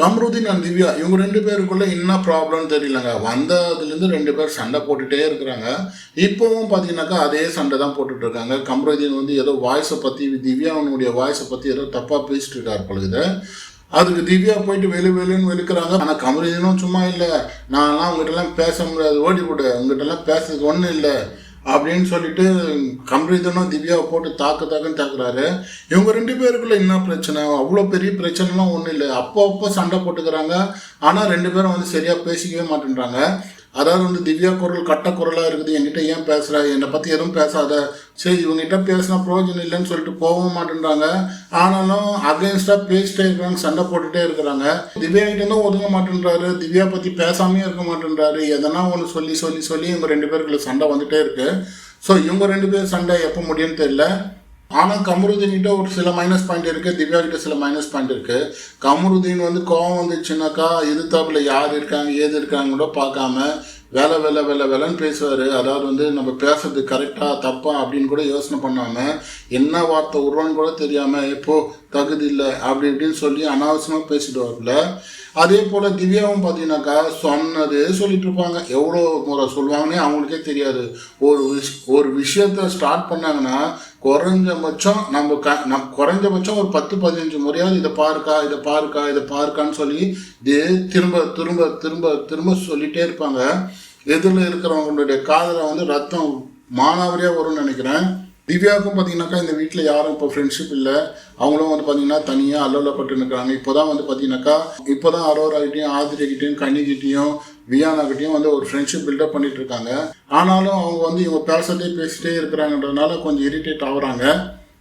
Kamrudeen and Divya இவங்க ரெண்டு பேருக்குள்ளே என்ன ப்ராப்ளம்னு தெரியலங்க. வந்ததுலேருந்து ரெண்டு பேர் சண்டை போட்டுகிட்டே இருக்கிறாங்க. இப்போவும் பார்த்தீங்கன்னாக்கா அதே சண்டை தான் போட்டுட்டு இருக்காங்க. கம்ருதீன் வந்து ஏதோ வாய்ஸை பற்றி திவ்யாவனுடைய வாய்ஸை பற்றி ஏதோ தப்பாக பேசிட்டு இருக்காரு பொழுது அதுக்கு திவ்யா போயிட்டு வெளி வெளின்னு வெளுக்கிறாங்க. ஆனால் கமருதீனும் சும்மா இல்லை. நான்லாம் உங்ககிட்டலாம் பேச முடியாது. ஓடி போட்டு உங்ககிட்டலாம் பேசுறதுக்கு ஒன்றும் இல்லை. அப்படின்னு சொல்லிட்டு கம்ரீதனும் திவ்யாவை போட்டு தாக்கு தாக்குன்னு தாக்குறாரு. இவங்க ரெண்டு பேருக்குள்ள என்ன பிரச்சனை? அவ்வளோ பெரிய பிரச்சனைலாம் ஒன்றும் இல்லை. அப்போ அப்போ சண்டை போட்டுக்கிறாங்க. ஆனால் ரெண்டு பேரும் வந்து சரியாக பேசிக்கவே மாட்டேன்றாங்க. அதாவது வந்து திவ்யா குரல் கட்ட குரலாக இருக்குது என்கிட்ட ஏன் பேசுகிற என்னை பற்றி எதுவும் பேசாத. சரி இவங்ககிட்ட பேசினா பிரயோஜனம் இல்லைன்னு சொல்லிட்டு போகவும் மாட்டேன்றாங்க. ஆனாலும் அகேன்ஸ்டாக பேசிட்டே இருக்கிறாங்க சண்டை போட்டுகிட்டே இருக்கிறாங்க. திவ்யா கிட்ட இருந்தும் ஒதுங்க மாட்டேன்றாரு. திவ்யா பற்றி பேசாமே இருக்க மாட்டேன்றாரு. எதனா ஒன்று சொல்லி சொல்லி சொல்லி இவங்க ரெண்டு பேருக்குள்ள சண்டை வந்துகிட்டே இருக்குது ஸோ இவங்க ரெண்டு பேர் சண்டை எப்போ முடியும்னு தெரியல. ஆனால் கமருதீன் கிட்ட ஒரு சில மைனஸ் பாயிண்ட் இருக்குது திவ்யா கிட்ட சில மைனஸ் பாயிண்ட் இருக்குது கமருதீன் வந்து கோவம் வந்துச்சுனாக்கா எதிர்த்தாப்புல யார் இருக்காங்க ஏது இருக்காங்க கூட பார்க்காம வேலை வேலை வேலை வேலைன்னு பேசுவார். அதாவது வந்து நம்ம பேசுறது கரெக்டாக தப்பா அப்படின்னு கூட யோசனை பண்ணாமல் என்ன வார்த்தை விட்றோன்னு கூட தெரியாமல் எப்போ தகுதி இல்லை அப்படி இப்படின்னு சொல்லி அனாவசியமாக பேசிடுவார்ல அதே போல் திவ்யாவும் பார்த்தீங்கன்னாக்கா சொன்னதே சொல்லிட்டு இருப்பாங்க. எவ்வளோ முறை சொல்லுவாங்கன்னே அவங்களுக்கே தெரியாது. ஒரு விஷ் ஒரு விஷயத்த ஸ்டார்ட் பண்ணாங்கன்னா குறைஞ்சபட்சம் நம்ம க நம் குறைஞ்சபட்சம் ஒரு பத்து பதினஞ்சு முறையாவது இதை பாருக்கா இதை பாருக்கா இதை பாருக்கான்னு சொல்லி இதே திரும்ப திரும்ப திரும்ப திரும்ப சொல்லிட்டே இருப்பாங்க. எதிரில் இருக்கிறவங்களுடைய காதில் வந்து ரத்தம் மானாவரியாக வரும்னு நினைக்கிறேன். திவ்யாவுக்கும் பார்த்தீங்கன்னாக்கா இந்த வீட்டில் யாரும் இப்போ ஃப்ரெண்ட்ஷிப் இல்லை. அவங்களும் வந்து பார்த்தீங்கன்னா தனியாக அல்லலப்பட்டு நிற்கிறாங்க இப்போ தான் வந்து பார்த்தீங்கன்னாக்கா இப்போ தான் அரோராகிட்டையும் ஆதிரிகிட்டையும் கன்னிகிட்டையும் வியானாகிட்டையும் வந்து ஒரு ஃப்ரெண்ட்ஷிப் பில்டப் பண்ணிட்டு இருக்காங்க. ஆனாலும் அவங்க வந்து இவங்க பேசுறதே பேசிட்டே இருக்கிறாங்கன்றதுனால கொஞ்சம் இரிட்டேட் ஆகுறாங்க.